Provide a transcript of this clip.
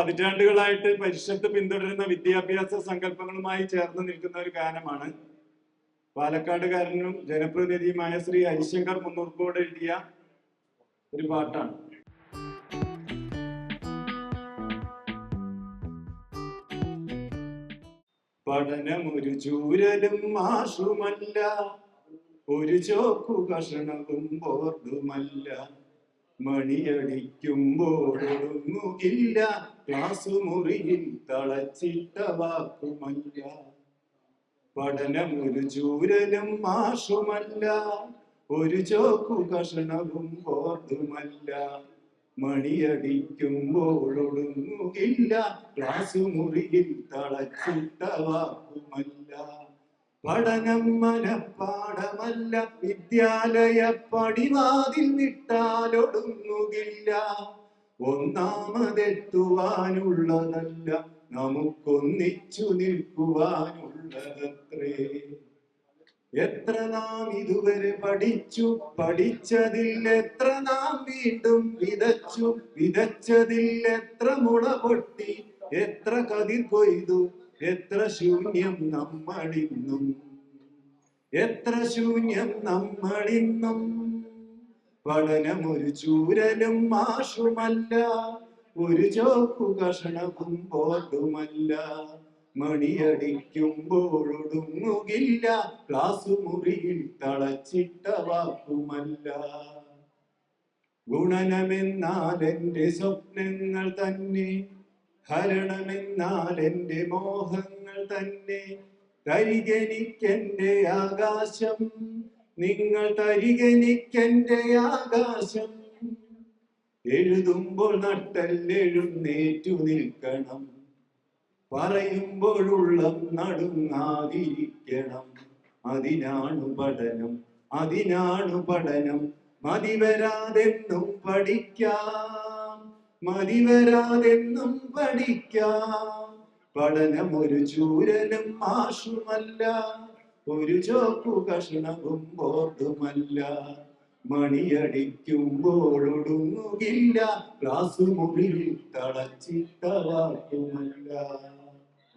പതിറ്റാണ്ടുകളായിട്ട് പരിഷത്ത് പിന്തുടരുന്ന വിദ്യാഭ്യാസ സങ്കല്പങ്ങളുമായി ചേർന്ന് നിൽക്കുന്ന ഒരു ഗാനമാണ്. പാലക്കാടുകാരനും ജനപ്രതിനിധിയുമായ ശ്രീ ഹരിശങ്കർ മുന്നൂർക്കോട് എഴുതിയ ഒരു പാട്ടാണ്. പഠനം ഒരു ചൂരലും മാഷുമല്ല ഒരു ചോക്കു കഷണവും ബോർഡുമല്ല. മണിയടിക്കുമ്പോഴൊന്നുകില്ല ക്ലാസ് മുറിയിൽ തളച്ചിട്ട വാക്കുമല്ല. പഠനം ഒരു ചൂരലും മാഷുമല്ല ഒരു ചോക്കു കഷണവും ഓർത്തുമല്ല. മണിയടിക്കുമ്പോഴൊടുങ്ങുകില്ല. ക്ലാസ് മുറിയിൽ തളച്ചിട്ട വാക്കുമല്ല. പഠനം മനപ്പാടമല്ല വിദ്യാലയ പടിവാതിൽ വിട്ടാലൊടുങ്ങുകില്ല. ഒന്നാമതെത്തുവാനുള്ളതല്ല നമുക്കൊന്നിച്ചു നിൽക്കുവാനുള്ളതത്രേ. എത്ര നാം ഇതുവരെ പഠിച്ചു പഠിച്ചതിൽ എത്ര നാം വീണ്ടും വിതച്ചു വിതച്ചതിൽ എത്ര മുള പൊട്ടി എത്ര കതിർ കൊയ്തു എത്ര ശൂന്യം നമ്മളിന്നും. എത്ര ശൂന്യം നമ്മളിന്നും. പഠനമൊരു ചൂരലും മാഷുമല്ല ഒരു ചോക്കു കഷണവും ബോർഡുമല്ല മണിയടിക്കുമ്പോഴൊടുങ്ങുകില്ല. ക്ലാസ് മുറിയിൽ തളച്ചിട്ട വാക്കുമല്ല. ഗുണനമെന്നാൽ എന്റെ സ്വപ്നങ്ങൾ തന്നെ ഹരണമെന്നാൽ എന്റെ മോഹങ്ങൾ തന്നെ തരികനിക്കെന്റെ ആകാശം. നിങ്ങൾ തരികനിക്കെന്റെ ആകാശം. എഴുതുമ്പോൾ നട്ടല്ലെഴുന്നേറ്റു നിൽക്കണം. പറയുമ്പോഴുള്ളം നടുങ്ങാതിരിക്കണം. അതിനാണു പഠനം അതിനാണു പഠനം. മതിവരാതെന്നും പഠിക്കാം. മതിവരാതെന്നും പഠിക്കാം. പഠനം ഒരു ചൂരനും മാഷുമല്ല ഒരു ചോപ്പു കഷണവും ബോർഡുമല്ല. മണിയടിക്കുമ്പോഴൊടുങ്ങുകില്ല ക്ലാസ് മുറിയിൽ തളച്ചിട്ട വാക്കുമല്ല